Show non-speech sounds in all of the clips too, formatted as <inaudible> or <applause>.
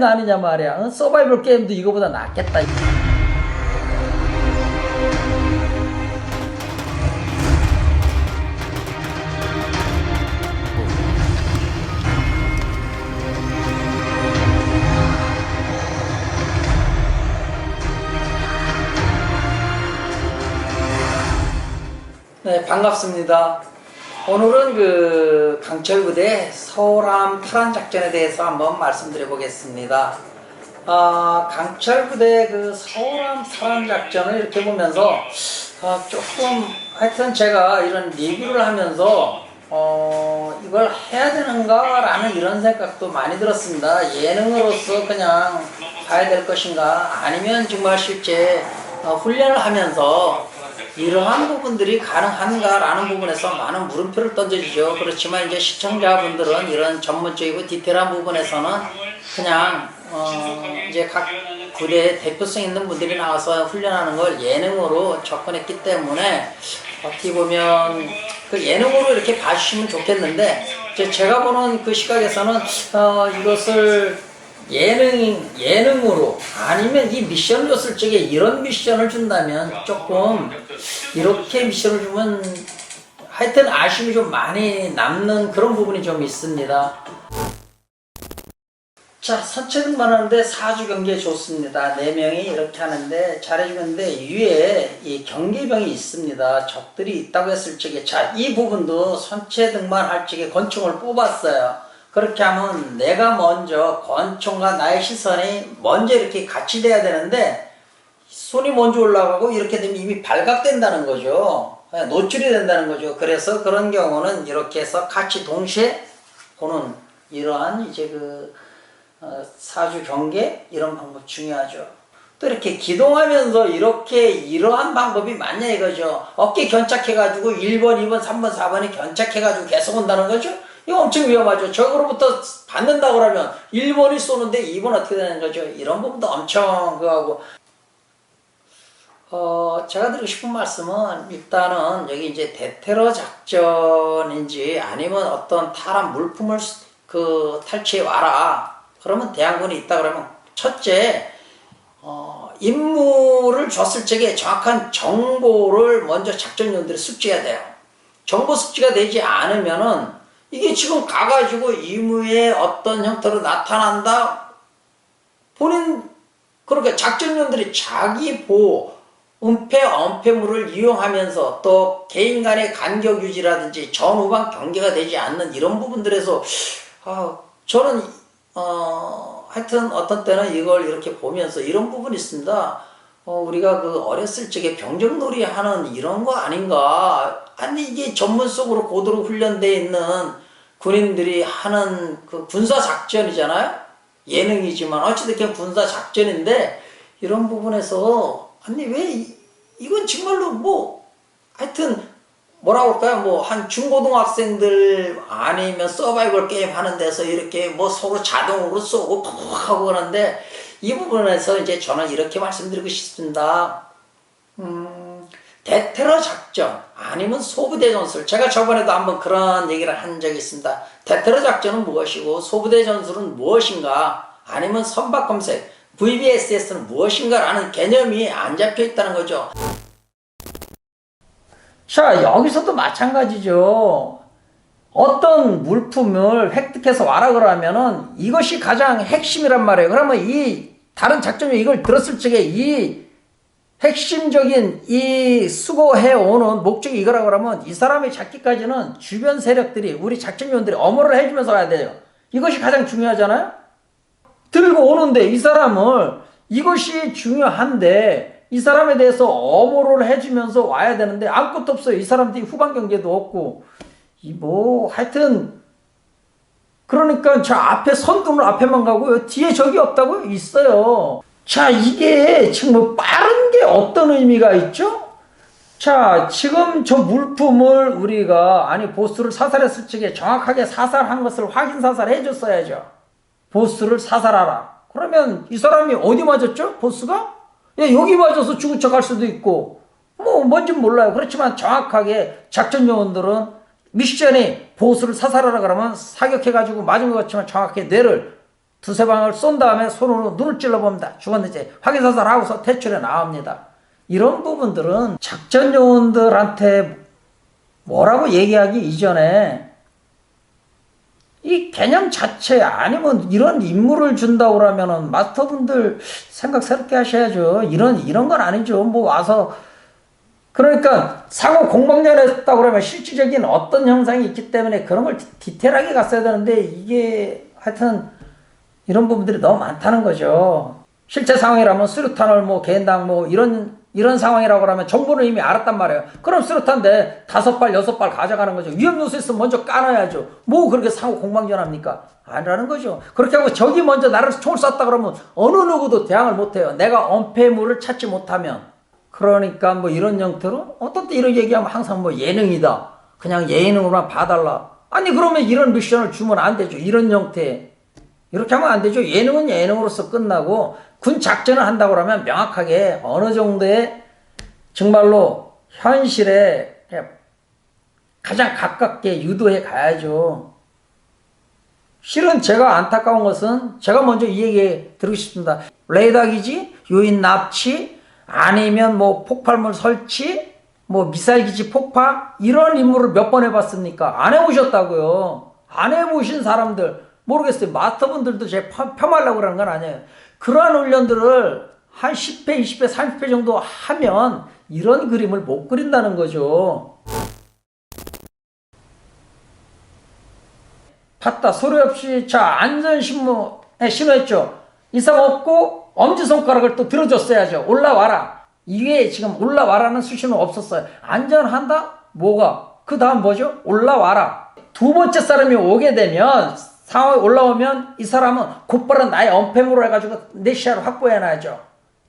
거 아니냐 말이야. 어? 서바이벌 게임도 이거보다 낫겠다. 네, 반갑습니다. 오늘은 그 강철부대 서람 탈환 작전에 대해서 한번 말씀드려 보겠습니다. 아, 강철부대 그 서람 탈환 작전을 이렇게 보면서 아, 조금 하여튼 제가 이런 리뷰를 하면서 어, 이걸 해야 되는가라는 이런 생각도 많이 들었습니다. 예능으로서 그냥 가야 될 것인가 아니면 정말 실제 어, 훈련을 하면서 이러한 부분들이 가능한가라는 부분에서 많은 물음표를 던져주죠. 그렇지만 이제 시청자분들은 이런 전문적이고 디테일한 부분에서는 그냥 어 이제 각 부대 대표성 있는 분들이 나와서 훈련하는 걸 예능으로 접근했기 때문에 어떻게 보면 그 예능으로 이렇게 봐주시면 좋겠는데 제가 보는 그 시각에서는 어 이것을 예능 예능으로 아니면 이 미션을 줬을 적에 이런 미션을 준다면 조금 이렇게 미션을 주면 하여튼 아쉬움이 좀 많이 남는 그런 부분이 좀 있습니다. 자, 선체등만 하는데 4주 경기에 좋습니다. 4명이 이렇게 하는데 잘해주는데 위에 이 경계병이 있습니다. 적들이 있다고 했을 적에 자, 이 부분도 선체 등만 할 적에 권총을 뽑았어요. 그렇게 하면 내가 먼저 권총과 나의 시선이 먼저 이렇게 같이 돼야 되는데 손이 먼저 올라가고 이렇게 되면 이미 발각된다는 거죠. 예, 노출이 된다는 거죠. 그래서 그런 경우는 이렇게 해서 같이 동시에 보는 이러한 이제 그 어, 사주 경계 이런 방법 중요하죠. 또 이렇게 기동하면서 이렇게 이러한 방법이 맞냐 이거죠. 어깨 견착해가지고 1번, 2번, 3번, 4번이 견착해가지고 계속 온다는 거죠. 이거 엄청 위험하죠. 적으로부터 받는다고 그러면 1번이 쏘는데 2번 어떻게 되는 거죠. 이런 부분도 엄청 그하고 어, 제가 드리고 싶은 말씀은 일단은 여기 이제 대테러 작전인지 아니면 어떤 탈환 물품을 수- 그 탈취해 와라. 그러면 대항군이 있다 그러면 첫째 어, 임무를 줬을 적에 정확한 정보를 먼저 작전위원들이 숙지해야 돼요. 정보 숙지가 되지 않으면은 이게 지금 가가지고 임무에 어떤 형태로 나타난다. 본인 그렇게 작전위원들이 자기 보호 은폐, 엄폐물을 이용하면서 또 개인 간의 간격 유지라든지 전후방 경계가 되지 않는 이런 부분들에서 아, 저는 어, 하여튼 어떤 때는 이걸 이렇게 보면서 이런 부분이 있습니다. 어, 우리가 그 어렸을 적에 병정놀이 하는 이런 거 아닌가? 아니 이게 전문 속으로 고도로 훈련되어 있는 군인들이 하는 그 군사 작전이잖아요. 예능이지만 어찌됐든 군사 작전인데 이런 부분에서 아니 왜 이, 이건 정말로 뭐 하여튼 뭐라고 할까요? 뭐 한 중고등학생들 아니면 서바이벌 게임 하는 데서 이렇게 뭐 서로 자동으로 쏘고 푹 하고 그러는데 이 부분에서 이제 저는 이렇게 말씀드리고 싶습니다. 음, 대테러 작전 아니면 소부대 전술 제가 저번에도 한번 그런 얘기를 한 적이 있습니다. 대테러 작전은 무엇이고 소부대 전술은 무엇인가 아니면 선박 검색 VBSS는 무엇인가라는 개념이 안 잡혀 있다는 거죠. 자, 여기서도 마찬가지죠. 어떤 물품을 획득해서 와라 그러면은 이것이 가장 핵심이란 말이에요. 그러면 이 다른 작전이 이걸 들었을 적에 이 핵심적인 이 수고해 오는 목적이 이거라 그러면 이 사람이 잡기까지는 주변 세력들이 우리 작전위원들이 어머를 해주면서 와야 돼요. 이것이 가장 중요하잖아요. 들고 오는데 이 사람을 이것이 중요한데 이 사람에 대해서 어모를 해주면서 와야 되는데 아무것도 없어요. 이 사람들이 후방 경계도 없고 이 뭐 하여튼 그러니까 저 앞에 선두는 앞에만 가고요. 뒤에 적이 없다고요? 있어요. 자 이게 지금 뭐 빠른 게 어떤 의미가 있죠? 자 지금 저 물품을 우리가 아니 보스를 사살했을 적에 정확하게 사살한 것을 확인 사살해 줬어야죠. 보스를 사살하라. 그러면 이 사람이 어디 맞았죠? 보스가? 예, 여기 맞아서 죽은 척 할 수도 있고, 뭐, 뭔지 몰라요. 그렇지만 정확하게 작전 요원들은 미션이 보스를 사살하라 그러면 사격해가지고 맞은 것 같지만 정확하게 뇌를 두세 방을 쏜 다음에 손으로 눈을 찔러봅니다. 죽었는지 확인사살하고서 퇴출해 나옵니다. 이런 부분들은 작전 요원들한테 뭐라고 얘기하기 이전에 이 개념 자체 아니면 이런 임무를 준다고 그러면은 마스터분들 생각 새롭게 하셔야죠. 이런 이런 건 아니죠. 뭐 와서 그러니까 상호 공방전 했다고 그러면 실질적인 어떤 형상이 있기 때문에 그런 걸 디- 디테일하게 갔어야 되는데 이게 하여튼 이런 부분들이 너무 많다는 거죠. 실제 상황이라면 수류탄을 뭐 개인당 뭐 이런 이런 상황이라고 하면 정보는 이미 알았단 말이에요. 그럼 수류탄데 다섯 발 여섯 발 가져가는 거죠. 위험 요소 있으면 먼저 까놔야죠. 뭐 그렇게 상호 공방전 합니까? 아니라는 거죠. 그렇게 하고 적이 먼저 나를 총을 쐈다 그러면 어느 누구도 대항을 못해요. 내가 엄폐물을 찾지 못하면 그러니까 뭐 이런 형태로 어떤 때 이런 얘기하면 항상 뭐 예능이다. 그냥 예능으로만 봐달라. 아니 그러면 이런 미션을 주면 안 되죠. 이런 형태. 이렇게 하면 안 되죠. 예능은 예능으로서 끝나고 군 작전을 한다고 하면 명확하게 어느 정도의 정말로 현실에 가장 가깝게 유도해 가야죠. 실은 제가 안타까운 것은 제가 먼저 이 얘기 드리고 싶습니다. 레이더 기지, 요인 납치, 아니면 뭐 폭발물 설치, 뭐 미사일 기지 폭파 이런 임무를 몇 번 해봤습니까? 안 해보셨다고요. 안 해보신 사람들 모르겠어요. 마스터분들도 제 폄- 폄하려고 그러는 건 아니에요. 그러한 훈련들을 한 10회, 20회, 30회 정도 하면 이런 그림을 못 그린다는 거죠. 봤다. 소리 없이 자 안전신문에 신호했죠. 이상 없고 엄지손가락을 또 들어줬어야죠. 올라와라. 이게 지금 올라와라는 수신호 없었어요. 안전한다? 뭐가? 그 다음 뭐죠? 올라와라. 두 번째 사람이 오게 되면 상황이 올라오면 이 사람은 곧바로 나의 엄폐물을 해가지고 내 시야를 확보해놔야죠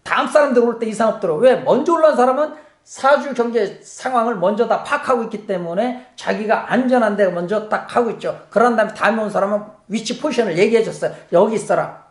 다음 사람들 올때 이상 없도록 왜 먼저 올라온 사람은 사주 경제 상황을 먼저 다 파악하고 있기 때문에 자기가 안전한 데 먼저 딱 하고 있죠. 그런 다음에 다음에 온 사람은 위치 포지션을 얘기해 줬어요. 여기 있어라.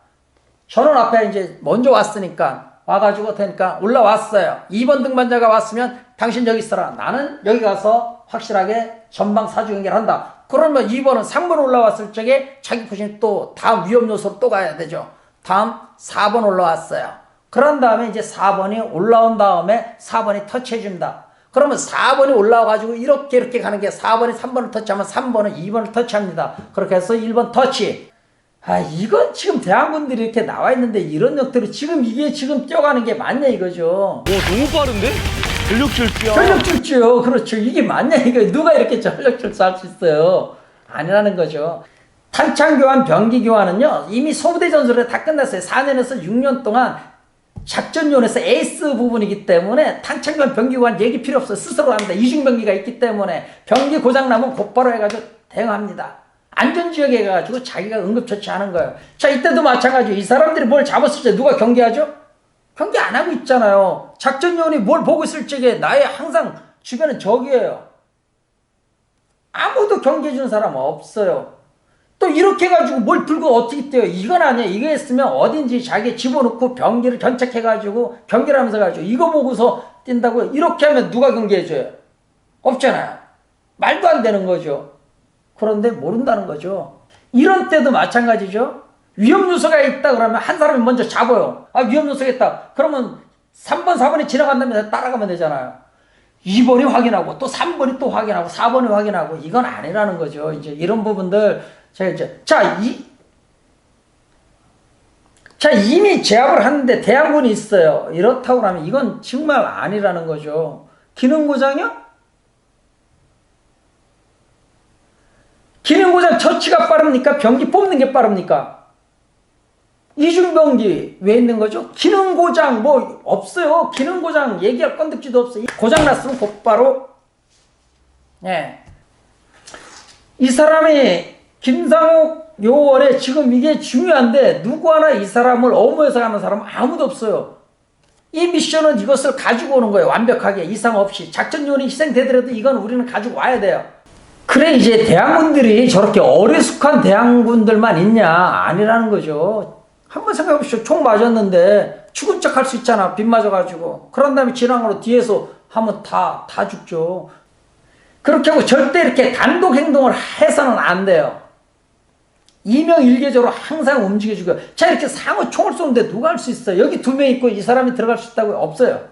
저는 앞에 이제 먼저 왔으니까 와가지고 되니까 올라왔어요. 2번 등반자가 왔으면 당신 여기 있어라. 나는 여기 가서 확실하게 전방 사주 연결 한다. 그러면 2번은 3번 올라왔을 적에 자기 포지션 또 다음 위험 요소로 또 가야 되죠. 다음 4번 올라왔어요. 그런 다음에 이제 4번이 올라온 다음에 4번이 터치해준다. 그러면 4번이 올라와가지고 이렇게 이렇게 가는 게 4번이 3번을 터치하면 3번은 2번을 터치합니다. 그렇게 해서 1번 터치. 아, 이건 지금 대학원들이 이렇게 나와 있는데 이런 역들이 지금 이게 지금 뛰어가는 게 맞냐 이거죠. 오 너무 빠른데? 전력 질주야. 전력 질주요. 그렇죠. 이게 맞냐 이거 누가 이렇게 전력 질주할 수 있어요. 아니라는 거죠. 탄창 교환, 병기 교환은요 이미 소부대 전술에 다 끝났어요. 4년에서 6년 동안 작전요원에서 에이스 부분이기 때문에 탄창 교환, 병기 교환 얘기 필요 없어요. 스스로 합니다. 이중 병기가 있기 때문에 병기 고장 나면 곧바로 해가지고 대응합니다. 안전지역에 가가지고 자기가 응급처치하는 거예요. 자 이때도 마찬가지. 이 사람들이 뭘 잡았을 때 누가 경계하죠? 경계 안 하고 있잖아요. 작전요원이 뭘 보고 있을 적에 나의 항상 주변은 적이에요. 아무도 경계해 주는 사람 없어요. 또 이렇게 해가지고 뭘 들고 어떻게 뛰어요? 이건 아니야. 이거 했으면 어딘지 자기 집어넣고 병기를 견착해가지고 경계를 하면서 가지고 이거 보고서 뛴다고 이렇게 하면 누가 경계해줘요? 없잖아요. 말도 안 되는 거죠. 그런데 모른다는 거죠. 이런 때도 마찬가지죠. 위험 요소가 있다 그러면 한 사람이 먼저 잡아요. 아, 위험 요소가 있다. 그러면 3번, 4번이 지나간다면 따라가면 되잖아요. 2번이 확인하고 또 3번이 또 확인하고 4번이 확인하고 이건 아니라는 거죠. 이제 이런 부분들 제가 이제 자, 이 자, 이미 제압을 하는데 대항군이 있어요. 이렇다고 하면 이건 정말 아니라는 거죠. 기능 고장이요? 기능 고장 처치가 빠릅니까? 병기 뽑는 게 빠릅니까? 이중병기 왜 있는 거죠? 기능 고장 뭐 없어요. 기능 고장 얘기할 건덕지도 없어요. 고장 났으면 곧바로 예. 이 사람이 김상욱 요원에 지금 이게 중요한데 누구 하나 이 사람을 어무해서 가는 사람은 아무도 없어요. 이 미션은 이것을 가지고 오는 거예요. 완벽하게 이상 없이 작전 요원이 희생되더라도 이건 우리는 가지고 와야 돼요. 그래 이제 대항군들이 저렇게 어리숙한 대항군들만 있냐 아니라는 거죠. 한번 생각해 보십시오. 총 맞았는데 죽은 척 할 수 있잖아. 빗 맞아가지고. 그런 다음에 진앙으로 뒤에서 하면 다, 다 죽죠. 그렇게 하고 절대 이렇게 단독 행동을 해서는 안 돼요. 이명일개적으로 항상 움직여주고 자 이렇게 상호 총을 쏘는데 누가 할 수 있어 여기 두 명 있고 이 사람이 들어갈 수 있다고 없어요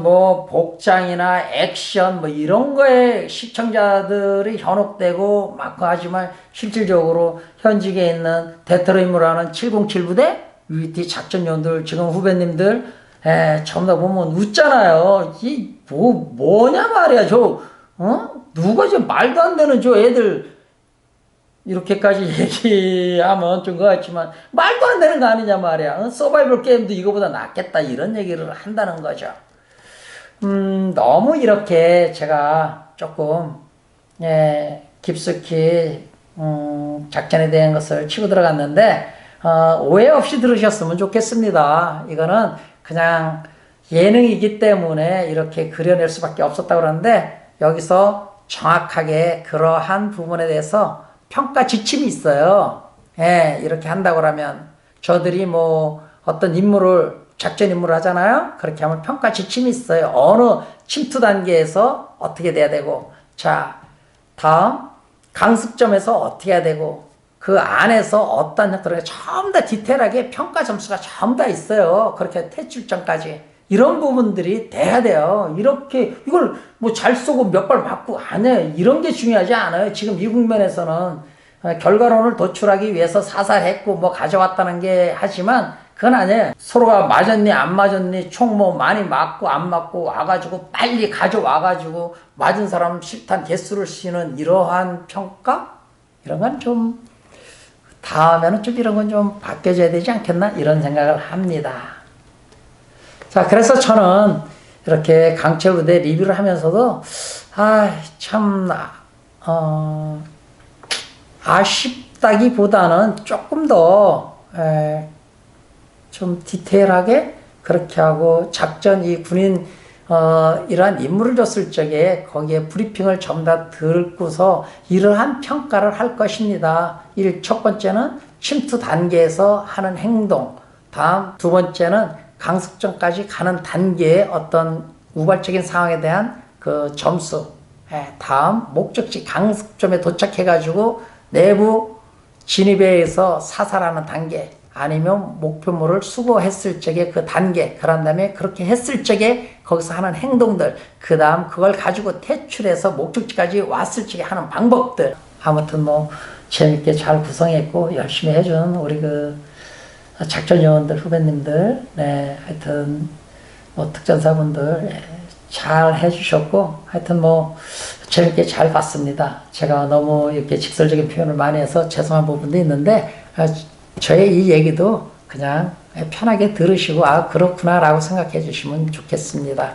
뭐 복장이나 액션 뭐 이런 거에 시청자들이 현혹되고 막 하지만 실질적으로 현직에 있는 대테러 임무라는 707 부대 UET 작전요원들 지금 후배님들 에, 전부 다 보면 웃잖아요. 이 뭐 뭐냐 말이야 저 어? 누가 저 말도 안 되는 저 애들 이렇게까지 <laughs> 얘기하면 좀것 같지만 말도 안 되는 거 아니냐 말이야. 어? 서바이벌 게임도 이거보다 낫겠다 이런 얘기를 한다는 거죠. 음, 너무 이렇게 제가 조금, 예, 깊숙이, 음, 작전에 대한 것을 치고 들어갔는데, 어, 오해 없이 들으셨으면 좋겠습니다. 이거는 그냥 예능이기 때문에 이렇게 그려낼 수밖에 없었다고 그러는데, 여기서 정확하게 그러한 부분에 대해서 평가 지침이 있어요. 예, 이렇게 한다고 하면, 저들이 뭐, 어떤 임무를 작전 임무를 하잖아요. 그렇게 하면 평가 지침이 있어요. 어느 침투 단계에서 어떻게 돼야 되고, 자, 다음 강습점에서 어떻게 해야 되고, 그 안에서 어떤 것들을 전부 다 디테일하게 평가 점수가 전부 다 있어요. 그렇게 퇴출점까지. 이런 부분들이 돼야 돼요. 이렇게, 이걸 뭐 잘 쏘고 몇 발 맞고, 아니에요. 이런 게 중요하지 않아요. 지금 이 국면에서는 어, 결과론을 도출하기 위해서 사살했고 뭐 가져왔다는 게 하지만 그건 아니에요. 서로가 맞았니 안 맞았니 총 뭐 많이 맞고 안 맞고 와가지고 빨리 가져와가지고 맞은 사람 실탄 개수를 쓰는 이러한 평가 이런 건 좀 다음에는 좀 이런 건 좀 바뀌어져야 되지 않겠나 이런 생각을 합니다. 자 그래서 저는 이렇게 강철부대 리뷰를 하면서도 아참 어, 아쉽다기보다는 조금 더 에, 좀 디테일하게 그렇게 하고 작전 이 군인 어, 이러한 임무를 줬을 적에 거기에 브리핑을 전부 다 듣고서 이러한 평가를 할 것입니다. 일, 첫 번째는 침투 단계에서 하는 행동, 다음 두 번째는 강습전까지 가는 단계의 어떤 우발적인 상황에 대한 그 점수, 예, 다음 목적지 강습점에 도착해가지고 내부 진입에 의해서 사살하는 단계 아니면 목표물을 수거했을 적에 그 단계 그런 다음에 그렇게 했을 적에 거기서 하는 행동들 그 다음 그걸 가지고 퇴출해서 목적지까지 왔을 적에 하는 방법들 아무튼 뭐 재밌게 잘 구성했고 열심히 해준 우리 그 작전 요원들 후배님들 네 하여튼 뭐 특전사분들 예, 잘 해주셨고 하여튼 뭐 재밌게 잘 봤습니다. 제가 너무 이렇게 직설적인 표현을 많이 해서 죄송한 부분도 있는데 아, 저의 이 얘기도 그냥 편하게 들으시고 아 그렇구나라고 생각해 주시면 좋겠습니다.